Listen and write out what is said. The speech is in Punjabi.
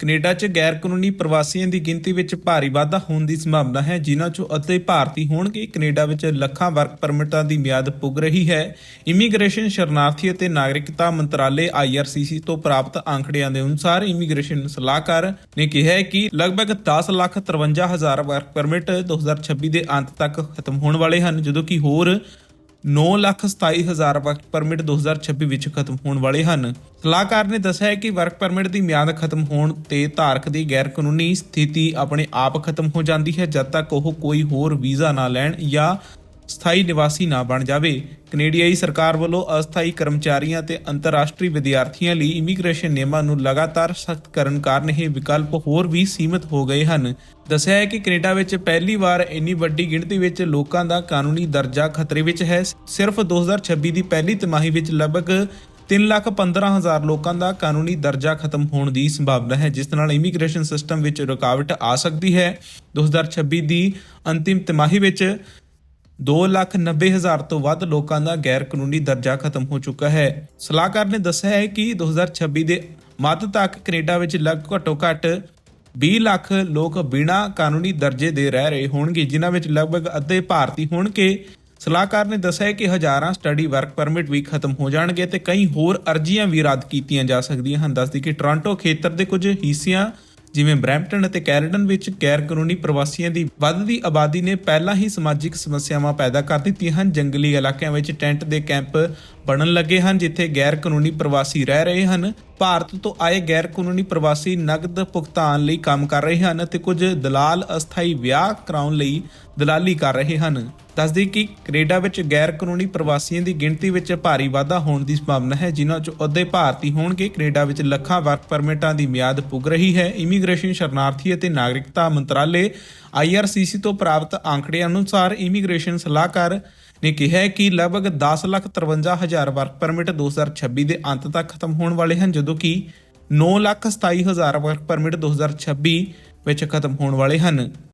ਕੈਨੇਡਾ 'ਚ ਗੈਰ ਕਾਨੂੰਨੀ ਪ੍ਰਵਾਸੀਆਂ ਦੀ ਗਿਣਤੀ ਵਿੱਚ ਭਾਰੀ ਵਾਧਾ ਹੋਣ ਦੀ ਸੰਭਾਵਨਾ ਹੈ, ਜਿਨ੍ਹਾਂ 'ਚੋਂ ਅੱਧੇ ਭਾਰਤੀ ਹੋਣਗੇ। ਕੈਨੇਡਾ ਵਿੱਚ ਲੱਖਾਂ ਵਰਕ ਪਰਮਿਟਾਂ ਦੀ ਮਿਆਦ ਪੁੱਗ ਰਹੀ ਹੈ। ਇਮੀਗ੍ਰੇਸ਼ਨ ਸ਼ਰਨਾਰਥੀ ਅਤੇ ਨਾਗਰਿਕਤਾ ਮੰਤਰਾਲੇ IRCC ਤੋਂ ਪ੍ਰਾਪਤ ਅੰਕੜਿਆਂ ਦੇ ਅਨੁਸਾਰ ਇਮੀਗ੍ਰੇਸ਼ਨ ਸਲਾਹਕਾਰ ਨੇ ਕਿਹਾ ਹੈ ਕਿ ਲਗਭਗ 10 ਲੱਖ 53 ਹਜ਼ਾਰ ਵਰਕ ਪਰਮਿਟ 2026 ਦੇ ਅੰਤ ਤੱਕ ਖਤਮ ਹੋਣ ਵਾਲੇ ਹਨ, ਜਦੋਂ ਕਿ ਹੋਰ 9 ਲੱਖ 27 ਹਜ਼ਾਰ ਵਰਕ ਪਰਮਿਟ 2026 ਵਿੱਚ ਖਤਮ ਹੋਣ ਵਾਲੇ ਹਨ। ਸਲਾਹਕਾਰ ਨੇ ਦੱਸਿਆ ਹੈ ਕਿ ਵਰਕ ਪਰਮਿਟ ਦੀ ਮਿਆਦ ਖਤਮ ਹੋਣ ਤੇ ਧਾਰਕ ਦੀ ਗੈਰ ਕਾਨੂੰਨੀ ਸਥਿਤੀ ਆਪਣੇ ਆਪ ਖਤਮ ਹੋ ਜਾਂਦੀ ਹੈ, ਜਦ ਤੱਕ ਉਹ ਕੋਈ ਹੋਰ ਵੀਜ਼ਾ ਨਾ ਲੈਣ ਜਾਂ ਸਥਾਈ ਨਿਵਾਸੀ ਨਾ ਬਣ ਜਾਵੇ। ਕੈਨੇਡੀਆਈ ਸਰਕਾਰ ਵੱਲੋਂ ਅਸਥਾਈ ਕਰਮਚਾਰੀਆਂ ਤੇ ਅੰਤਰਰਾਸ਼ਟਰੀ ਵਿਦਿਆਰਥੀਆਂ ਲਈ ਇਮੀਗ੍ਰੇਸ਼ਨ ਨਿਯਮਾਂ ਨੂੰ ਲਗਾਤਾਰ ਸਖਤ ਕਰਨ ਕਾਰਨ ਇਹ ਵਿਕਲਪ ਹੋਰ ਵੀ ਸੀਮਿਤ ਹੋ ਗਏ ਹਨ। ਦੱਸਿਆ ਹੈ ਕਿ ਕੈਨੇਡਾ ਵਿੱਚ ਪਹਿਲੀ ਵਾਰ ਇੰਨੀ ਵੱਡੀ ਗਿਣਤੀ ਵਿੱਚ ਲੋਕਾਂ ਦਾ ਕਾਨੂੰਨੀ ਦਰਜਾ ਖਤਰੇ ਵਿੱਚ ਹੈ। ਸਿਰਫ 2026 ਦੀ ਪਹਿਲੀ ਤਿਮਾਹੀ ਵਿੱਚ ਲਗਭਗ 3 ਲੱਖ 15 ਹਜ਼ਾਰ ਲੋਕਾਂ ਦਾ ਕਾਨੂੰਨੀ ਦਰਜਾ ਖਤਮ ਹੋਣ ਦੀ ਸੰਭਾਵਨਾ ਹੈ, ਜਿਸ ਨਾਲ ਇਮੀਗ੍ਰੇਸ਼ਨ ਸਿਸਟਮ ਵਿੱਚ ਰੁਕਾਵਟ ਆ ਸਕਦੀ ਹੈ। 2026 ਦੀ ਅੰਤਿਮ ਤਿਮਾਹੀ ਵਿੱਚ 2 ਲੱਖ 90 ਹਜ਼ਾਰ ਤੋਂ ਵੱਧ ਲੋਕਾਂ ਦਾ ਗੈਰ ਕਾਨੂੰਨੀ ਦਰਜਾ ਖਤਮ ਹੋ ਚੁੱਕਾ ਹੈ। ਸਲਾਹਕਾਰ ਨੇ ਦੱਸਿਆ ਹੈ ਕਿ 2026 ਦੇ ਮੱਧ ਤੱਕ ਕੈਨੇਡਾ ਵਿੱਚ ਲਗਭਗ ਘੱਟੋ ਘੱਟ 20 ਲੱਖ ਲੋਕ ਬਿਨਾਂ ਕਾਨੂੰਨੀ ਦਰਜੇ ਦੇ ਰਹਿ ਰਹੇ ਹੋਣਗੇ, ਜਿਨ੍ਹਾਂ ਵਿੱਚ ਲਗਭਗ ਅੱਧੇ ਭਾਰਤੀ ਹੋਣਗੇ। ਸਲਾਹਕਾਰ ਨੇ ਦੱਸਿਆ ਕਿ ਹਜ਼ਾਰਾਂ ਸਟੱਡੀ ਵਰਕ ਪਰਮਿਟ ਵੀ ਖਤਮ ਹੋ ਜਾਣਗੇ ਤੇ ਕਈ ਹੋਰ ਅਰਜ਼ੀਆਂ ਵੀ ਰੱਦ ਕੀਤੀਆਂ ਜਾ ਸਕਦੀਆਂ ਹਨ। ਦੱਸਦੀ ਕਿ ਟੋਰਾਂਟੋ ਖੇਤਰ ਦੇ ਕੁਝ ਹਿੱਸਿਆਂ ਜਿਵੇਂ ਬਰੈਂਪਟਨ ਅਤੇ ਕੈਰਡਨ ਵਿੱਚ ਗੈਰ ਕਾਨੂੰਨੀ ਪ੍ਰਵਾਸੀਆਂ ਦੀ ਵੱਧਦੀ ਆਬਾਦੀ ਨੇ ਪਹਿਲਾਂ ਹੀ ਸਮਾਜਿਕ ਸਮੱਸਿਆਵਾਂ ਪੈਦਾ ਕਰ ਦਿੱਤੀਆਂ ਹਨ। ਜੰਗਲੀ ਇਲਾਕਿਆਂ ਵਿੱਚ ਟੈਂਟ ਦੇ ਕੈਂਪ ਬਣਨ ਲੱਗੇ ਹਨ, ਜਿੱਥੇ ਗੈਰ ਕਾਨੂੰਨੀ ਪ੍ਰਵਾਸੀ ਰਹਿ ਰਹੇ ਹਨ। ਭਾਰਤ ਤੋਂ ਆਏ ਗੈਰ ਕਾਨੂੰਨੀ ਪ੍ਰਵਾਸੀ ਨਗਦ ਭੁਗਤਾਨ ਲਈ ਕੰਮ ਕਰ ਰਹੇ ਹਨ ਅਤੇ ਕੁਝ ਦਲਾਲ ਅਸਥਾਈ ਵਿਆਹ ਕਰਾਉਣ ਲਈ ਦਲਾਲੀ ਕਰ ਰਹੇ ਹਨ। ਦੱਸਦੀ ਕਿ ਕੈਨੇਡਾ ਵਿੱਚ ਗੈਰ ਕਾਨੂੰਨੀ ਪ੍ਰਵਾਸੀਆਂ ਦੀ ਗਿਣਤੀ ਵਿੱਚ ਭਾਰੀ ਵਾਧਾ ਹੋਣ ਦੀ ਸੰਭਾਵਨਾ ਹੈ, ਜਿਨ੍ਹਾਂ 'ਚੋਂ ਅੱਧੇ ਭਾਰਤੀ ਹੋਣਗੇ। ਕੈਨੇਡਾ ਵਿੱਚ ਲੱਖਾਂ ਵਰਕ ਪਰਮਿਟਾਂ ਦੀ ਮਿਆਦ ਪੁੱਗ ਰਹੀ ਹੈ। ਇਮੀਗ੍ਰੇਸ਼ਨ ਸ਼ਰਨਾਰਥੀ ਅਤੇ ਨਾਗਰਿਕਤਾ ਮੰਤਰਾਲੇ IRCC ਤੋਂ ਪ੍ਰਾਪਤ ਅੰਕੜਿਆਂ ਅਨੁਸਾਰ ਇਮੀਗ੍ਰੇਸ਼ਨ ਸਲਾਹਕਾਰ ਨੇ ਕਿਹਾ ਹੈ ਕਿ ਲਗਭਗ 10 ਲੱਖ 53 ਹਜ਼ਾਰ ਵਰਕ ਪਰਮਿਟ 2026 ਦੇ ਅੰਤ ਤੱਕ ਖਤਮ ਹੋਣ ਵਾਲੇ ਹਨ, ਜਦੋਂ ਕਿ 9 ਲੱਖ 27 ਹਜ਼ਾਰ ਵਰਕ ਪਰਮਿਟ 2026 ਵਿੱਚ ਖਤਮ ਹੋਣ ਵਾਲੇ ਹਨ।